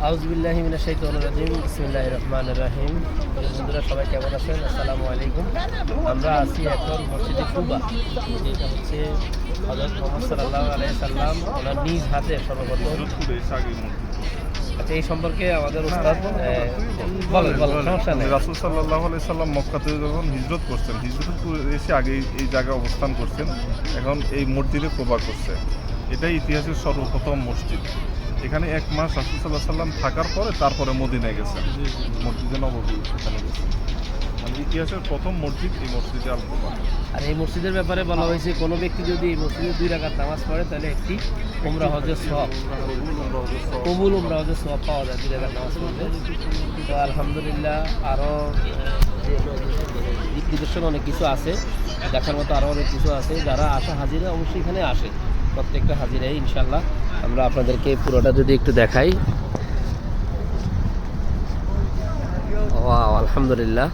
আউজবিল্লাহ মিনা শাইতান রাজিম বিসমিল্লাহ রহমান রাহিম। বন্ধুরা সবাই কেমন আছেন? আসসালামু আলাইকুম। আমরা আছি এখন মসজিদে কুবা যেটা হচ্ছে হজরত মোহাম্মদ সাল্লাহ আলাই সাল্লাম ওনার নিজ হাতে সর্বপ্রথম। আচ্ছা এই সম্পর্কে আমাদের উস্তাদ বলেন বলেন সমস্যা নেই। রাসুল সাল্লাহ আলাই সাল্লাম মক্কাতে যখন হিজরত করছেন হিজরত এসে আগে এই- এই জায়গায় অবস্থান করছেন এখন এই মসজিদে কোবা করছে। এটাই ইতিহাসের সর্বপ্রথম মসজিদ। এখানে এক মাস রাসুল সাল্লাহ সাল্লাম থাকার পরে তারপরে মদিনায় গেছেন মসজিদে নবী সেখানে গেছেন মানে ইতিহাসের প্রথম মসজিদ এই মসজিদে আল আর এই মসজিদের ব্যাপারে বলা হয়েছে কোনো ব্যক্তি যদি এই মসজিদে দুই রাকাত নামাজ পড়ে তাহলে একটি উমরা হজের সব কবুল উমরা হজের সব পাওয়া যায় দুই রাকাত নামাজ পড়লে। তো আলহামদুলিল্লাহ আরও দিক নিদর্শন অনেক কিছু আছে। দেখার মতো আরও অনেক কিছু আছে। যারা আসা হাজিরা অবশ্যই এখানে আসে। প্রত্যেকটা হাজিরাই ইনশাল্লাহ আমরা আপনাদেরকে পুরোটা যদি একটু দেখাই। আলহামদুলিল্লাহ।